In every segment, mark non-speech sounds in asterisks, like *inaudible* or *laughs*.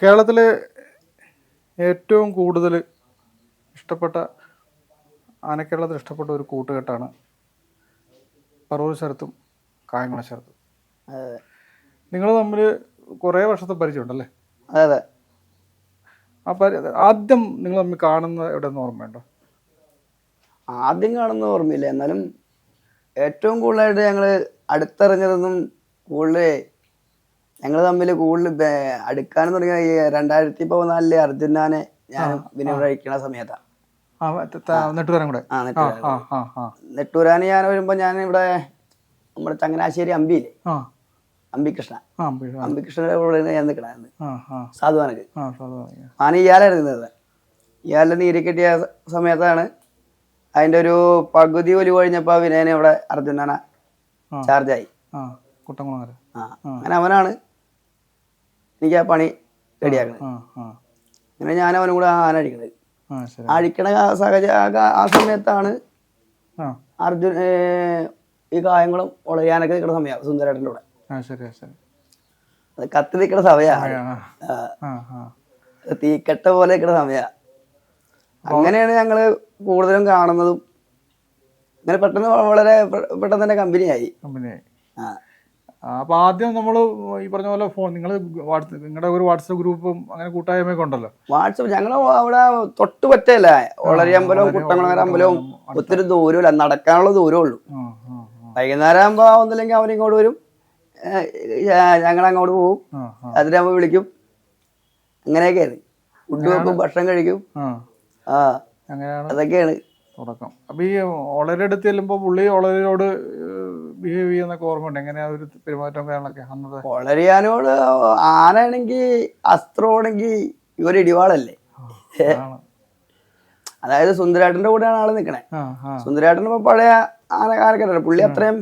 കേരളത്തിലെ ഏറ്റവും കൂടുതൽ ഇഷ്ടപ്പെട്ട ആനക്കേരളത്തിൽ ഇഷ്ടപ്പെട്ട ഒരു കൂട്ടുകെട്ടാണ് പറവൂർ ശരത്തും കായംകുളം ശരത്തും. നിങ്ങൾ തമ്മിൽ കുറേ വർഷത്തെ പരിചയമുണ്ടല്ലേ? അതെ അതെ. ആ പരി ആദ്യം നിങ്ങൾ തമ്മിൽ കാണുന്ന എവിടെ നിന്ന് ഓർമ്മയുണ്ടോ ആദ്യം കാണുന്ന ഓർമ്മയില്ല. എന്നാലും ഏറ്റവും കൂടുതലായിട്ട് ഞങ്ങൾ അടുത്തറിഞ്ഞതൊന്നും കൂടുതൽ ഞങ്ങൾ തമ്മിൽ കൂടുതൽ അടുക്കാൻ തുടങ്ങിയ രണ്ടായിരത്തി പതിനാലിലെ അർജുനാനെ ഞാൻ പിന്നെ കഴിക്കണ സമയത്താണ് ത- കൂടെ? നെട്ടൂരാന് ഞാൻ വരുമ്പോ ഞാൻ ഇവിടെ നമ്മുടെ ചങ്ങനാശ്ശേരി അമ്പിയില്ലേ അമ്പികൃഷ്ണ. അമ്പികൃഷ്ണന്റെ കൂടെ ഞാൻ നിൽക്കണായിരുന്നു സാധുവാനക്ക്. ആ സ്വാഭാവികം. ഞാൻ ഇയാളായിരുന്നു ഇയാളുടെ നീര് കിട്ടിയ സമയത്താണ് അതിന്റെ ഒരു പകുതി ഒലി കഴിഞ്ഞപ്പോ വിനയനെ ഇവിടെ അർജുനാന. ചാർജായി കുട്ടംകുളങ്ങര ആ അങ്ങനെ അവനാണ്. എനിക്ക് ആ പണി റെഡിയാക്കണം അങ്ങനെ ഞാൻ അവനും കൂടെ ആന അടിക്കണത്. അടിക്കണ സാഹചര്യം ആ സമയത്താണ് അർജുൻ ഈ കായംകുളം ഉളയാനൊക്കെ നിൽക്കുന്ന സമയമാണ് സുന്ദരേട്ടന്റെ കൂടെ അത് കത്തി നിൽക്കുന്ന സമയമാണ് തീക്കട്ട പോലെ നിൽക്കുന്ന സമയമാണ് അങ്ങനെയാണ് ഞങ്ങൾ കൂടുതലും കാണുന്നതും അങ്ങനെ പെട്ടെന്ന് വളരെ പെട്ടെന്ന് തന്നെ കമ്പനിയായി. കമ്പനിയായി. ആ. ആ, അപ്പൊ ആദ്യം നമ്മൾ ഈ പറഞ്ഞ പോലെ ഫോൺ നിങ്ങൾ നിങ്ങളുടെ ഒരു വാട്സപ്പ് ഗ്രൂപ്പും അങ്ങനെ കൂട്ടായ്മയൊക്കെ ഉണ്ടല്ലോ? വാട്സപ്പ് ഞങ്ങൾ അവിടെ തൊട്ട് പറ്റല്ല. ഒളരി അമ്പലവും കുട്ടംകുളങ്ങര അമ്പലവും ഒത്തിരി ദൂരമില്ല നടക്കാനുള്ള ദൂരമേ ഉള്ളൂ. വൈകുന്നേരം ആകുമ്പോൾ ഒന്നില്ലെങ്കിൽ അവരിങ്ങോട്ട് വരും. ഞങ്ങൾ അങ്ങോട്ട് പോകും അതിനാകുമ്പോൾ വിളിക്കും. അങ്ങനെയൊക്കെയാണ് ഫുഡ് വെക്കും ഭക്ഷണം കഴിക്കും. ആ. അതൊക്കെയാണ്. തുടക്കം. അപ്പം ഈ വളരെ അടുത്ത് ചെല്ലുമ്പോൾ പുള്ളി വളരോട് ബിഹേവ് ചെയ്യുന്നൊക്കെ ഓർമ്മയുണ്ട്. എങ്ങനെയാ ഒരു പെരുമാറ്റം കാര്യങ്ങളൊക്കെ അന്നത് ഒളരിയാനോട് ആനയാണെങ്കിൽ അസ്ത്രമാണെങ്കിൽ ഇവർ ഇടിവാളല്ലേ. അതായത് സുന്ദരേട്ടന്റെ കൂടെയാണ് ആൾ ആ സുന്ദരേട്ടൻ ഇപ്പൊ പഴയ ആന ആനക്കാരല്ല പുള്ളി അത്രയും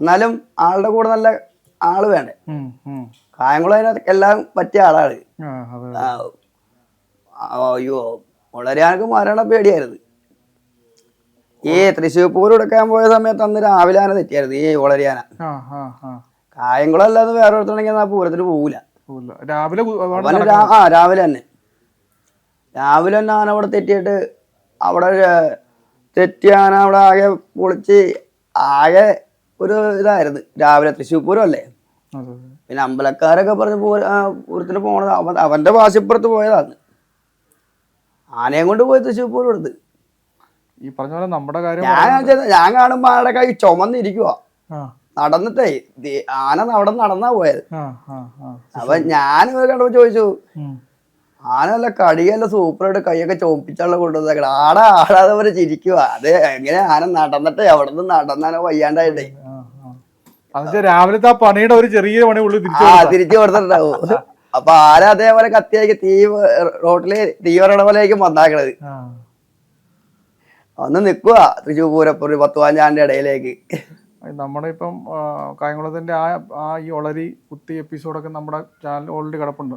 എന്നാലും ആളുടെ കൂടെ നല്ല ആൾ വേണ്ടേ. കായംകുളം അതിനകത്ത് എല്ലാം പറ്റിയ ആളാണ്. അയ്യോ വളരെ ആർക്കും മരണ പേടിയായിരുന്നു. ഈ തൃശ്ശൂർ പൂരം എടുക്കാൻ പോയ സമയത്ത് അന്ന് രാവിലെ ആന തെറ്റിയായിരുന്നു. ഈ ഓളരിയാന. കായംകുളം അല്ലാതെ വേറെ ഒരുത്തണെങ്കിൽ ആ പൂരത്തിന് പോവില്ല. രാവിലെ ആ രാവിലെ തന്നെ. രാവിലെ തന്നെ ആന അവിടെ തെറ്റിയിട്ട് അവിടെ തെറ്റിയാന തെറ്റിയ ആന അവിടെ ആകെ പൊളിച്ച് ആകെ ഒരു ഇതായിരുന്നു. രാവിലെ തൃശ്ശൂർ പൂരം അല്ലേ. പിന്നെ അമ്പലക്കാരൊക്കെ പറഞ്ഞ് പൂരത്തിന് പോണത് അവൻ അവന്റെ വാശിപ്പുറത്ത് പോയതാണ് ആനയും കൊണ്ട് പോയി തൃശ്ശൂർ പൂരം എടുത്ത്. ഈ പറഞ്ഞ പോലെ നമ്മുടെ കാര്യം ഞാൻ ഞാൻ കാണുമ്പോ ആടെ കൈ ചുമന്നിരിക്കുക നടന്നിട്ടേ ആന അവിടെ നടന്നാ പോയത്. അപ്പൊ ഞാൻ കണ്ടപ്പോ ചോദിച്ചു ആന ആനല്ല കടിയല്ല സൂപ്പറായിട്ട് കൈയൊക്കെ ചോപ്പിച്ചുള്ള കൊണ്ടുവന്നേക്കട ആടാ ആടാതെ പോലെ ചിരിക്കുക അത് എങ്ങനെ ആന നടന്നിട്ടേ അവിടെ നിന്ന് നടന്നാനോ വയ്യാണ്ടായിട്ടേ രാവിലത്തെ ആ പണിയുടെ ഒരു ചെറിയ പണി ഉള്ളു തിരിച്ചു ആ തിരിച്ചു കൊടുത്തിട്ടുണ്ടാവും. അപ്പൊ ആന അതേപോലെ കത്തിയാക്കി തീ റോട്ടിൽ തീവ്രണ പോലെ പോലെയായിരിക്കും വന്നാക്കണത്. ഒന്ന് നിക്കുക തൃശ്ശൂർ പൂരപ്പുറം ഒരു പത്ത് പതിനഞ്ചാണ്ട് ഇടയിലേക്ക്. നമ്മുടെ ഇപ്പം കായംകുളത്തിന്റെ ആ ആ ഈ ഒളരി കുത്തി എപ്പിസോഡൊക്കെ നമ്മുടെ ചാനൽ ഓൾറെഡി കിടപ്പുണ്ട്.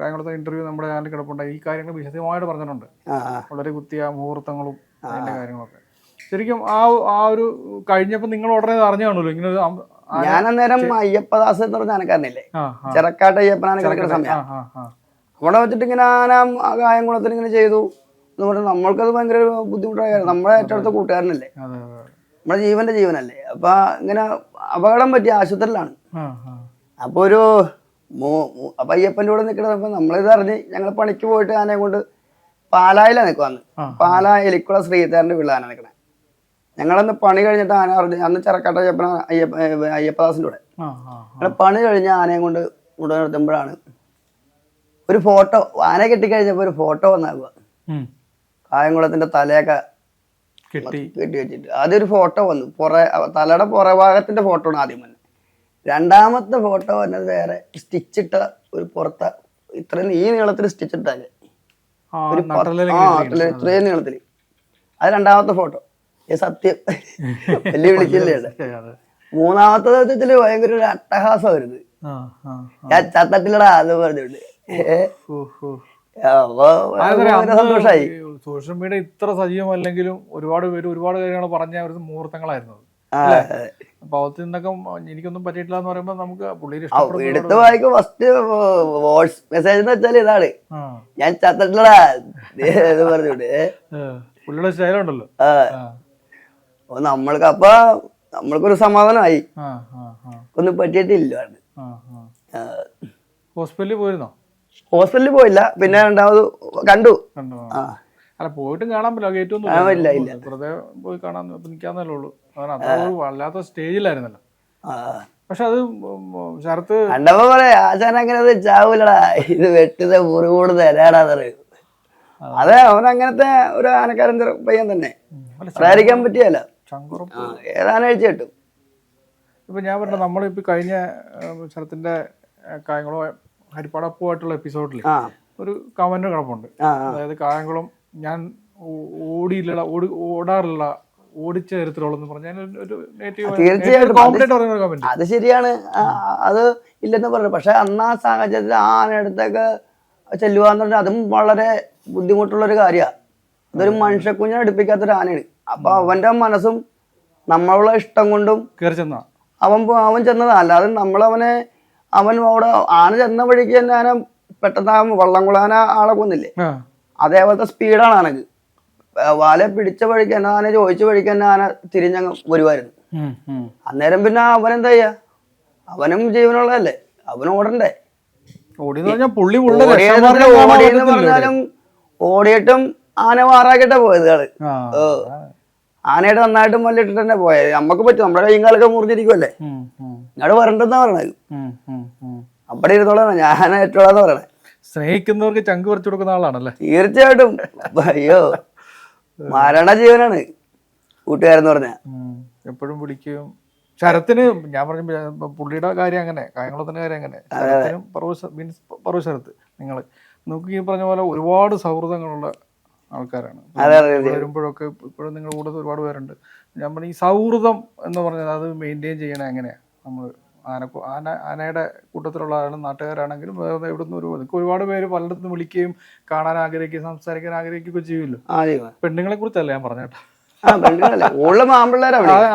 കായംകുളത്തെ ഇന്റർവ്യൂ നമ്മുടെ ചാനലിൽ കിടപ്പുണ്ട്. ഈ കാര്യങ്ങൾ വിശദമായിട്ട് പറഞ്ഞിട്ടുണ്ട്. ആ. കുത്തിയ മുഹൂർത്തങ്ങളും അതിന്റെ കാര്യങ്ങളൊക്കെ. ശരിക്കും ആ ആ ഒരു കഴിഞ്ഞപ്പോ നിങ്ങൾ ഉടനെ അറിഞ്ഞു കാണുമല്ലോ? ഇങ്ങനെ ഞാൻ അന്നേരം അയ്യപ്പദാസ് എന്ന് പറഞ്ഞ ആ ചെറക്കാട്ട് അയ്യപ്പനാണ് കിടക്കുന്ന സമയം. അവിടെ വെച്ചിട്ട് ഇങ്ങനെ ആന കായംകുളത്തിന് ഇങ്ങനെ ചെയ്തു. എന്ന് പറഞ്ഞാൽ നമ്മൾക്കത് ഭയങ്കര ബുദ്ധിമുട്ടായ കാര്യം. നമ്മുടെ ഏറ്റവും അടുത്ത കൂട്ടുകാരനല്ലേ? നമ്മുടെ ജീവന്റെ ജീവനല്ലേ? അപ്പൊ ഇങ്ങനെ അപകടം പറ്റിയ ആശുപത്രിയിലാണ്. അപ്പൊ ഒരു അപ്പൊ അയ്യപ്പന്റെ കൂടെ നിൽക്കണപ്പോ നമ്മളിത് അറിഞ്ഞ് ഞങ്ങൾ പണിക്ക് പോയിട്ട് ആനയെ കൊണ്ട് പാലായിലാണ് നിൽക്കുവാന്ന് പാല എലിക്കുള ശ്രീധരന്റെ വീട്ടിലാണ് നിൽക്കണേ ഞങ്ങളന്ന് പണി കഴിഞ്ഞിട്ട് ആന അറിഞ്ഞ് അന്ന് ചെറക്കാട്ട അയ്യപ്പന അയ്യപ്പ അയ്യപ്പദാസിന്റെ കൂടെ. ആ പണി കഴിഞ്ഞ ആനയെ കൊണ്ട് ഇവിടെ നിർത്തുമ്പോഴാണ് ഒരു ഫോട്ടോ ആന കെട്ടിക്കഴിഞ്ഞപ്പോ ഒരു ഫോട്ടോ വന്നാകുക ഉം. കായംകുളത്തിന്റെ തലയൊക്കെ കിട്ടി. കെട്ടി വെച്ചിട്ട്. ആദ്യം ഒരു ഫോട്ടോ വന്നു. പുറ തലയുടെ പുറഭാഗത്തിന്റെ ഫോട്ടോ ആണ് ആദ്യം വന്നത്. രണ്ടാമത്തെ ഫോട്ടോ വന്നത് വേറെ സ്റ്റിച്ചിട്ട ഒരു പുറത്ത ഇത്രയും ഈ നീളത്തിൽ സ്റ്റിച്ചിട്ടാൽ ഒരു ഇത്രയും നീളത്തിൽ. അത് രണ്ടാമത്തെ ഫോട്ടോ സത്യം. വലിയ *laughs* വിളിക്കില്ലേ. മൂന്നാമത്തെ ദിവസത്തിൽ ഭയങ്കര ഒരു അട്ടഹാസം വരുന്നത് ആ ആ ഞാൻ ചത്തട്ടിലടാ അത് പറഞ്ഞിട്ടുണ്ട് സോഷ്യൽ മീഡിയ ഇത്ര സജീവമല്ലെങ്കിലും ഒരുപാട് പേര് ഒരുപാട് കാര്യങ്ങൾ പറഞ്ഞ ഒരു മുഹൂർത്തങ്ങളായിരുന്നു. അപ്പൊ അവത്തിൽ നിന്നൊക്കെ എനിക്കൊന്നും പറ്റിയിട്ടില്ല എന്ന് പറയുമ്പോൾ നമുക്ക് എടുത്ത് വായിക്കും ഫസ്റ്റ് വോയിസ് മെസ്സേജ് എന്ന് വെച്ചാൽ ഇതാണ്. ഞാൻ ചത്തിട്ടില്ലടാ. എന്ന് പറഞ്ഞോണ്ട് *laughs* ഏ, പുള്ളിയുടെ സ്റ്റൈലുണ്ടല്ലോ നമ്മൾക്ക് അപ്പൊ നമ്മൾക്കൊരു സമാധാനമായി. ഒന്നും പറ്റിയിട്ടില്ല ഹോസ്പിറ്റലിൽ പോയിരുന്നോ? ഹോസ്പിറ്റലിൽ പോയില്ല. പിന്നെ രണ്ടാമത് കണ്ടു. ആ. അല്ല പോയിട്ടും കാണാൻ പറ്റില്ല. ഗേറ്റ് ഒന്നും ഇല്ല, ഇല്ല. വെറുതെ പോയി കാണാൻ നിൽക്കാന്നല്ലേ ഉള്ളൂ. അത്ര വല്ലാത്ത സ്റ്റേജിലായിരുന്നല്ലോ. പക്ഷെ അത് ശരത്ത് കണ്ടപ്പോ പറയാ ആശാൻ അങ്ങനെ അത് ചാവൂലടാ. ഇത് വെട്ടുന്ന മുറിവോട് തരാടാ പറയും. അതെ അവൻ അങ്ങനത്തെ ഒരു ആനക്കാരൻ പയ്യൻ തന്നെ. സംസാരിക്കാൻ പറ്റിയല്ല. ഏതാനും അഴിച്ചു കിട്ടും. ഇപ്പൊ ഞാൻ പറഞ്ഞ നമ്മളിപ്പോ കഴിഞ്ഞ ശരത്തിന്റെ കായംകുളം ഹരിപ്പാടപ്പുമായിട്ടുള്ള എപ്പിസോഡിൽ ആ. ഒരു കമന്റ് കിടപ്പുണ്ട്. അതായത് കായംകുളം ഞാൻ ഓടിയില്ല ഓടി ഓടാറില്ല ഓടിച്ച ചരിത്രമുള്ളെന്ന് പറഞ്ഞാൽ ഒരു തീർച്ചയായിട്ടും. ഒരു അത് ശരിയാണ്. അത് ഇല്ലെന്ന് പറഞ്ഞു പക്ഷെ അന്ന് ആ സാഹചര്യത്തിൽ ആ ആനയടുത്തൊക്കെ ചെല്ലുവാന്ന് പറഞ്ഞാൽ അതും വളരെ ബുദ്ധിമുട്ടുള്ള ഒരു കാര്യമാണ് അതൊരു മനുഷ്യക്കുഞ്ഞിനെ അടുപ്പിക്കാത്തൊരു ആനയാണ്. അപ്പൊ അവന്റെ മനസ്സും നമ്മളുള്ള ഇഷ്ടം കൊണ്ടും അവൻ അവൻ ചെന്നതാ. അല്ലാതെ നമ്മളവനെ അവൻ അവിടെ ആന ചെന്ന വഴിക്ക് തന്നെ ആന പെട്ടെന്ന് ആ വള്ളംകുളാന ആളെ കൊന്നില്ലേ? അതേപോലത്തെ സ്പീഡാണ് ആനക്ക്. വാലെ പിടിച്ച വഴിക്ക് തന്നെ ആന ചോദിച്ച വഴിക്ക് തന്നെ ആന തിരിഞ്ഞങ്ങ് വരുമായിരുന്നു. അന്നേരം പിന്നെ അവൻ എന്താ ചെയ്യാ? അവനും ജീവനുള്ളതല്ലേ? അവൻ ഓടണ്ടേ? ഓടിയെന്ന് പറഞ്ഞാലും ഓടിയിട്ടും ആന മാറാക്കിട്ടാ പോയത് ആൾ. ആനയുടെ നന്നായിട്ട് മല്ലിട്ടിട്ട് തന്നെ പോയത് നമ്മക്ക് പറ്റും. നമ്മുടെ കൈയും കാലൊക്കെ മുറിഞ്ഞിരിക്കുമല്ലേ ഞങ്ങൾ വരണ്ടെന്നാ പറയണത്. അവിടെ ഇരുന്നോളാണ് ഞാൻ ഏറ്റോളാന്ന് പറയണേ. സ്നേഹിക്കുന്നവർക്ക് ചങ്ക് പറിച്ചു കൊടുക്കുന്ന ആളാണല്ലേ? തീർച്ചയായിട്ടും. അയ്യോ. മരണ ജീവനാണ് കൂട്ടുകാരെന്ന് പറഞ്ഞ. എപ്പോഴും വിളിക്കുകയും ശരത്തിന് ഞാൻ പറഞ്ഞ പുള്ളിയുടെ കാര്യം അങ്ങനെ കായംകുളത്തിന്റെ കാര്യം അങ്ങനെ. ശരത്തിനും പറവൂർ മീൻസ് പറവ് ശരത്ത്. നിങ്ങൾ നോക്കി ഈ പറഞ്ഞ പോലെ ഒരുപാട് സൗഹൃദങ്ങളുള്ള ആൾക്കാരാണ്. വരുമ്പോഴൊക്കെ ഇപ്പോഴും നിങ്ങൾ കൂടെ ഒരുപാട് പേരുണ്ട്. ഞാൻ പറഞ്ഞ ഈ സൗഹൃദം എന്ന് പറഞ്ഞത് അത് മെയിന്റെയിൻ ചെയ്യണേ എങ്ങനെയാണ് നമ്മൾ ആന ആന ആനയുടെ കൂട്ടത്തിലുള്ള ആളും നാട്ടുകാരാണെങ്കിലും വേറെ എവിടുന്ന് ഒരു ഒരുപാട് പേര് പലയിടത്തും വിളിക്കുകയും കാണാൻ ആഗ്രഹിക്കുകയും സംസാരിക്കാൻ ആഗ്രഹിക്കുകയൊക്കെ ചെയ്യുമല്ലോ. പെണ്ണുങ്ങളെ കുറിച്ചല്ല ഞാൻ പറഞ്ഞേട്ടാ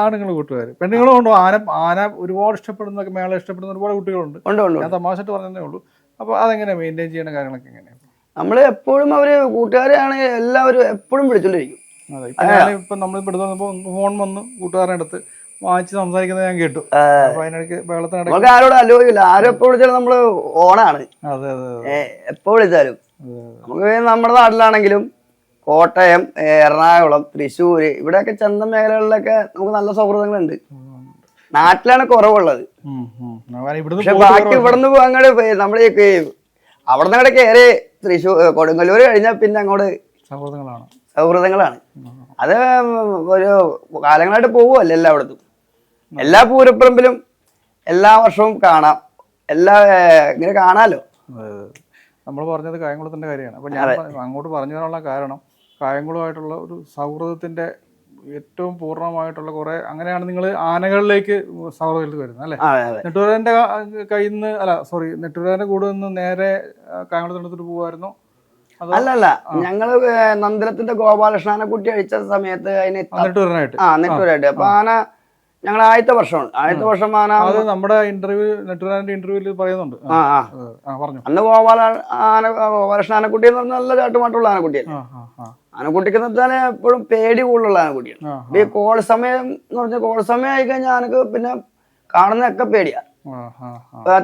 ആണുങ്ങൾ കൂട്ടുകാർ പെണ്ണുങ്ങളും ഉണ്ടോ? ആന ആന ഒരുപാട് ഇഷ്ടപ്പെടുന്ന മേള ഇഷ്ടപ്പെടുന്ന ഒരുപാട് കുട്ടികളുണ്ട്. ഞാൻ തമാശ പറഞ്ഞതേ ഉള്ളൂ. അപ്പൊ അതെങ്ങനെ മെയിന്റെയിൻ ചെയ്യുന്ന കാര്യങ്ങളൊക്കെ എങ്ങനെയാണ് നമ്മൾ എപ്പോഴും അവർ കൂട്ടുകാരെയാണ് എല്ലാവരും എപ്പോഴും ഇപ്പം ഇപ്പം നമ്മൾ ഇവിടെ ഫോൺ വന്നു കൂട്ടുകാരുടെ അടുത്ത്. വാങ്ങിച്ച് സംസാരിക്കുന്നത് ഞാൻ കേട്ടു. നമുക്ക് ആരോട് അലോചില്ല ആരും എപ്പോ വിളിച്ചാലും നമ്മൾ ഓണാണ്. എപ്പോ വിളിച്ചാലും. നമുക്ക് നമ്മുടെ നാട്ടിലാണെങ്കിലും കോട്ടയം എറണാകുളം തൃശ്ശൂര് ഇവിടെയൊക്കെ ചന്ത മേഖലകളിലൊക്കെ നമുക്ക് നല്ല സൗഹൃദങ്ങളുണ്ട്. നാട്ടിലാണ് കുറവുള്ളത്. പക്ഷെ ബാക്കി ഇവിടുന്ന് പോ- അങ്ങോട്ട് നമ്മുടെ ഈ നിന്ന് കയറി തൃശ്ശൂർ കൊടുങ്ങല്ലൂർ കഴിഞ്ഞാൽ പിന്നെ അങ്ങോട്ട് സൗഹൃദങ്ങളാണ്. സൗഹൃദങ്ങളാണ്. അത് ഒരു കാലങ്ങളായിട്ട് പോവുമല്ലോ എല്ലായിടത്തും. എല്ലാ പൂരപ്പറമ്പിലും എല്ലാ വർഷവും കാണാം. എല്ലാ ഇങ്ങനെ കാണാലോ? നമ്മൾ പറഞ്ഞത് കായംകുളത്തിന്റെ കാര്യമാണ്. അപ്പോൾ ഞാൻ അങ്ങോട്ട് പറഞ്ഞു തരാനുള്ള കാരണം കായംകുളമായിട്ടുള്ള ഒരു സൗഹൃദത്തിന്റെ ഏറ്റവും പൂർണമായിട്ടുള്ള കുറെ അങ്ങനെയാണ് നിങ്ങൾ ആനകളിലേക്ക് സൗഹൃദത്തിൽ വരുന്നത് അല്ലേ? നെട്ടൂരാന്റെ കയ്യിൽ നിന്ന് അല്ല സോറി നെട്ടൂരാന്റെ കൂടെ നിന്ന് നേരെ കായംകുളത്തിനടുത്തോട്ട് പോകുമായിരുന്നു അല്ല അല്ല. ഞങ്ങൾ നന്ദനത്തിന്റെ ഗോപാലകൃഷ്ണനെ കുട്ടി അഴിച്ച സമയത്ത് അതിന് ആ, നെറ്റൂരായിട്ട് ആ നെട്ടൂരായിട്ട്. അപ്പൊ ആന ഞങ്ങൾ ആദ്യത്തെ വർഷമാണ്. ആദ്യത്തെ വർഷം ആന അത് നമ്മുടെ ഇന്റർവ്യൂ നെട്ടൂരാന്റെ ഇന്റർവ്യൂൽ പറയുന്നുണ്ട്. ആ, പറഞ്ഞു. അന്ന് ഗോപാല ആന ഗോപാലകൃഷ്ണ ആനക്കുട്ടി എന്ന് പറഞ്ഞാൽ നല്ല ചാട്ടുമാട്ടുള്ള ആനക്കുട്ടിയല്ലേ? ആനക്കുട്ടിക്ക് നിർത്താൻ എപ്പോഴും പേടി കൂടുതലുള്ള ആനക്കുട്ടിയാണ്. ഈ കോൾ സമയം എന്ന് പറഞ്ഞാൽ കോൾ സമയം ആയി കഴിഞ്ഞാൽ ആനക്ക് പിന്നെ കാണുന്നതൊക്കെ പേടിയാ.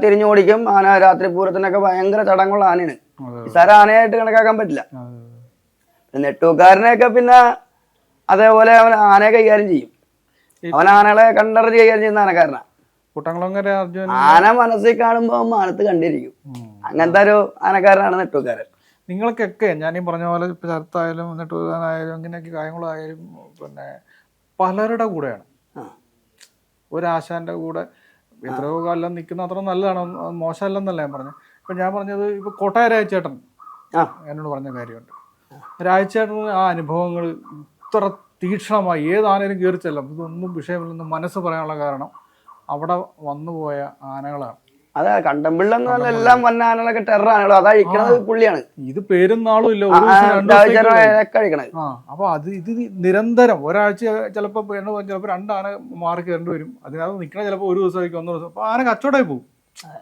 തിരിഞ്ഞു ഓടിക്കും ആന രാത്രി പൂരത്തിനൊക്കെ ഭയങ്കര ചടങ്ങുള്ള ആനയാണ്. നിസ്സാര ആനയായിട്ട് കണക്കാക്കാൻ പറ്റില്ല. നെട്ടുകാരനെയൊക്കെ നെട്ടൂക്കാരനെയൊക്കെ പിന്നെ അതേപോലെ അവൻ ആനയെ കൈകാര്യം ചെയ്യും. അവൻ ആനകളെ കണ്ടറിഞ്ഞ് കൈകാര്യം ചെയ്യുന്ന ആനക്കാരനാ. ആന മനസ്സിൽ കാണുമ്പോ അവൻ മാനത്ത് കണ്ടിരിക്കും. അങ്ങനത്തെ ഒരു ആനക്കാരനാണ് നെട്ടൂക്കാരൻ. നിങ്ങൾക്കൊക്കെ ഞാനീ പറഞ്ഞ പോലെ ഇപ്പോൾ ശരത്തായാലും എന്നിട്ട് ആയാലും ഇങ്ങനെയൊക്കെ കാര്യങ്ങളായാലും പിന്നെ പലരുടെ കൂടെയാണ്. ഒരാശാന്റെ ഒരാശാന്റെ കൂടെ എത്രയോ കാലം നിൽക്കുന്ന അത്ര നല്ലതാണ്. മോശമല്ലെന്നല്ല ഞാൻ പറഞ്ഞു ഇപ്പം ഞാൻ പറഞ്ഞത് ഇപ്പോൾ കോട്ടയ രാജചേട്ടൻ എന്നോട് പറഞ്ഞ കാര്യമുണ്ട്. രാജചേട്ടന് ആ അനുഭവങ്ങൾ ഇത്ര തീക്ഷണമായി ഏതാനും കയറി ചെല്ലാം ഇതൊന്നും വിഷയമില്ലെന്ന് മനസ്സ് പറയാനുള്ള കാരണം അവിടെ വന്നുപോയ ആനകളാണ്. അതെ കണ്ടമ്പിള്ള എന്ന് പറഞ്ഞാൽ എല്ലാം വന്നാനുള്ള ടെറർ ആനകളും. അതാ കഴിക്കണത് പുള്ളിയാണ്. ഇത് പേരും നാളും ഇല്ല. കഴിക്കണത് അപ്പൊ അത് ഇത് നിരന്തരം ഒരാഴ്ച ചിലപ്പോ ചിലപ്പോ രണ്ടാന മാറി കയറേണ്ടി വരും. അതിനകത്ത് നിൽക്കണ ചിലപ്പോ ഒരു ദിവസമായിരിക്കും ഒന്നോ ദിവസം. അപ്പൊ ആന കച്ചവടമായി പോകും.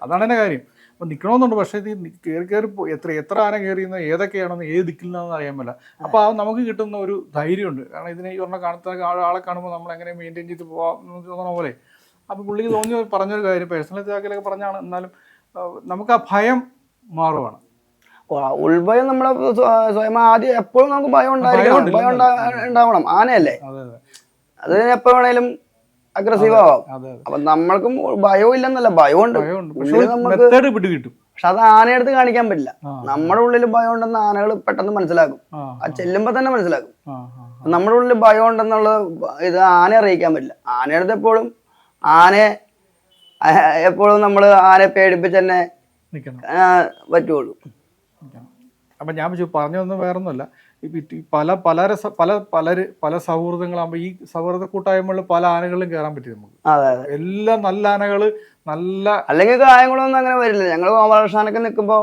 അതാണ് എന്റെ കാര്യം. അപ്പൊ നിൽക്കണമെന്നുണ്ട് പക്ഷേ ഇത് കയറി കയറി എത്ര എത്ര ആന കയറിയെന്ന് ഏതൊക്കെയാണെന്ന് ഏത് ദിക്കില്ലെന്ന് അറിയാൻ പറ്റില്ല അപ്പൊ ആ നമുക്ക് കിട്ടുന്ന ഒരു ധൈര്യമുണ്ട്. കാരണം ഇതിനെ ഈ പറഞ്ഞ കാണുന്ന ആളെ- കാണുമ്പോൾ നമ്മൾ എങ്ങനെ മെയിന്റെയിൻ ചെയ്ത് പോവാം എന്ന് തോന്നണ പോലെ. അപ്പൊ പുള്ളിക്ക് തോന്നിയ ഒരു- പറഞ്ഞൊരു കാര്യം പേഴ്സണൽ ഇതാക്കലൊക്കെ പറഞ്ഞാണ്. എന്നാലും നമുക്ക് ആ ഭയം മാറുവാണ്. ഉൾഭയം നമ്മളെ സ്വ- സ്വയം ആദ്യം എപ്പോഴും നമുക്ക് ഭയം ഉണ്ടായിരിക്കണം. ഭയം ഉണ്ടാവണം. ആനയല്ലേ? അതെ എപ്പോ വേണേലും അഗ്രസീവ് ആവാം. അപ്പൊ നമ്മൾക്കും ഭയവും ഇല്ലെന്നല്ല ഭയമുണ്ട് കിട്ടും പക്ഷെ അത് ആനയെടുത്ത് കാണിക്കാൻ പറ്റില്ല. നമ്മുടെ ഉള്ളിൽ ഭയം ഉണ്ടെന്ന് ആനകൾ പെട്ടെന്ന് മനസ്സിലാക്കും. ആ അത് ചെല്ലുമ്പോ തന്നെ മനസ്സിലാക്കും. നമ്മുടെ ഉള്ളിൽ ഭയം ഉണ്ടെന്നുള്ള ഇത് ആനയെ അറിയിക്കാൻ പറ്റില്ല. ആനയെടുത്ത് എപ്പോഴും ആനയെ എപ്പോഴും നമ്മൾ ആനയെ പേടിപ്പിച്ച് തന്നെ നിൽക്കണം പറ്റുള്ളൂ. അപ്പം ഞാൻ പറഞ്ഞൊന്നും പറഞ്ഞു വന്നത് വേറൊന്നുമല്ല പല പല പല പലര് പല സൗഹൃദങ്ങളാകുമ്പോൾ ഈ സൗഹൃദ കൂട്ടായ്മകളിൽ പല ആനകളിലും കയറാൻ പറ്റി നമുക്ക്. അതെ നല്ല ആനകൾ നല്ല അല്ലെങ്കിൽ കായംകുളമൊന്നും അങ്ങനെ വരില്ല. ഞങ്ങൾ ഗോപാലകൃഷ്ണനൊക്കെ നിൽക്കുമ്പോ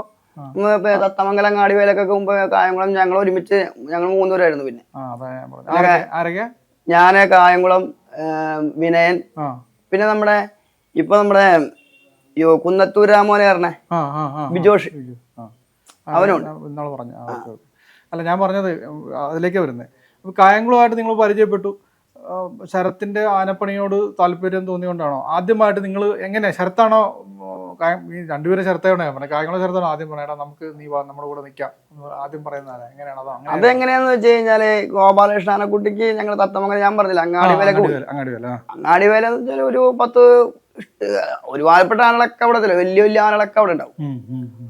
തത്തമംഗലം കാടിവേലൊക്കെ മുമ്പ് കായംകുളം ഞങ്ങൾ ഒരുമിച്ച് ഞങ്ങൾ മൂന്നുപേരായിരുന്നു പിന്നെ. ഞാൻ ഞാൻ കായംകുളം വിനയൻ പിന്നെ നമ്മുടെ ഇപ്പൊ നമ്മുടെ യോ കുന്നത്തൂർ രാമോനെ പറഞ്ഞേ? ബിജോഷ്. അവനുണ്ട്. ഇന്നാൾ പറഞ്ഞു. അല്ല ഞാൻ പറഞ്ഞത് അതിലേക്കാ വരുന്നത് കായംകുളമായിട്ട് നിങ്ങൾ പരിചയപ്പെട്ടു. ശരത്തിന്റെ ആനപ്പണിയോട് താല്പര്യം തോന്നിയോണ്ടാണോ ആദ്യമായിട്ട് നിങ്ങൾ എങ്ങനെ? ശരത്താണോ രണ്ടുപേരും ശരത്താണോ പറഞ്ഞത് കായംകുളം ശരത്താണോ ആദ്യം പറയണം? നമുക്ക് നീ വാ നമ്മുടെ കൂടെ നിൽക്കാം ആദ്യം പറയുന്ന ആരാ? എങ്ങനെയാണോ? അതോ അതെങ്ങനെയാന്ന് വെച്ച് കഴിഞ്ഞാൽ ഗോപാലകൃഷ്ണ ആനക്കുട്ടിക്ക് ഞങ്ങൾ തത്തമംഗലം ഞാൻ പറഞ്ഞില്ല അങ്ങാടി വേല അങ്ങാടി വേല അങ്ങാടി വേല എന്ന് വെച്ചാൽ ഒരു പത്ത് ഒരു ഒരുപാടുപ്പെട്ട ആനകളൊക്കെ അവിടെ വലിയ വലിയ ആനകളൊക്കെ അവിടെ ഉണ്ടാവും.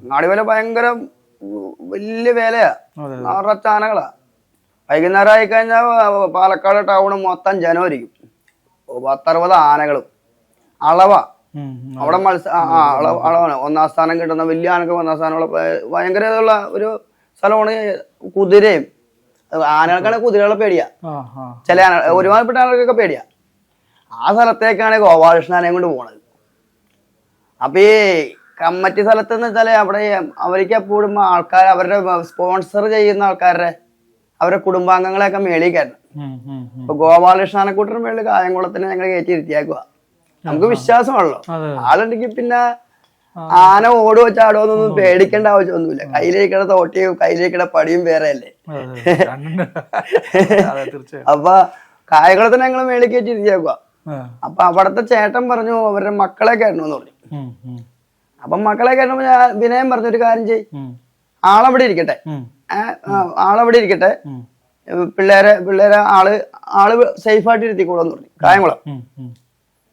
അങ്ങാടി വേല ഭയങ്കര വലിയ വേലയാ. നിറച്ച ആനകളാ. വൈകുന്നേരം ആയി കഴിഞ്ഞാൽ പാലക്കാട് ടൗൺ മൊത്തം ജനമായിരിക്കും പത്തറുപത് ആനകളും. അളവ. അവിടെ മത്സ ആ, ആ, അളവ് അളവാണ്. ഒന്നാം സ്ഥാനം കിട്ടുന്ന വലിയ ആനക്ക് ഒന്നാം സ്ഥാനമുള്ള ഭയങ്കര ഇതുള്ള ഒരു സ്ഥലമാണ് കുതിരയും. ആനകൾക്കാണെങ്കിൽ ആനകൾക്കാണ് കുതിരകളെ പേടിയാ ചില ആന ഒരുമാതിരിപ്പെട്ട ആനകൾക്കൊക്കെ പേടിയാ. ആ സ്ഥലത്തേക്കാണ് ഗോപാലകൃഷ്ണനെ കൊണ്ട് പോണത്. അപ്പൊ ഈ കമ്മറ്റി സ്ഥലത്ത് എന്ന് വെച്ചാൽ അവിടെ അവർക്ക് എപ്പോഴും ആൾക്കാർ അവരുടെ സ്പോൺസർ ചെയ്യുന്ന ആൾക്കാരുടെ അവരുടെ കുടുംബാംഗങ്ങളെയൊക്കെ മേളിൽ കയറ്റണം. ഇപ്പൊ ഗോപാലകൃഷ്ണനെ കൂട്ടർ മേളിൽ കായംകുളത്തിന് ഞങ്ങൾ കയറ്റി ഇരുത്തിയാക്കുക നമുക്ക് വിശ്വാസമാണല്ലോ. അതെ ആളുണ്ടെങ്കിൽ പിന്നെ ആന ഓടുവോ ചാടുവോ എന്നൊന്നും പേടിക്കേണ്ട ആവശ്യമൊന്നുമില്ല. കയ്യിലേക്കിട തോട്ടിയും കയ്യിലേക്കിട പടിയും വേറെ. അല്ലേ അപ്പൊ കായകുളത്തിന് ഞങ്ങൾ മേളിൽ കയറ്റി ഇരുത്തിയാക്കുക അപ്പൊ അവിടത്തെ ചേട്ടൻ പറഞ്ഞു അവരുടെ മക്കളെ കയറ്റണമെന്ന് പറഞ്ഞു. അപ്പൊ മക്കളെ കയറ്റുമ്പോ ഞാൻ വിനയം പറഞ്ഞൊരു ഒരു കാര്യം ചെയ് ആളവിടെ ഇരിക്കട്ടെ. ആളവിടെ ഇരിക്കട്ടെ. പിള്ളേരെ പിള്ളേരെ ആൾ ആൾ സേഫായിട്ട് ഇരുത്തിക്കോളെന്ന് പറഞ്ഞു. കായംകുളം.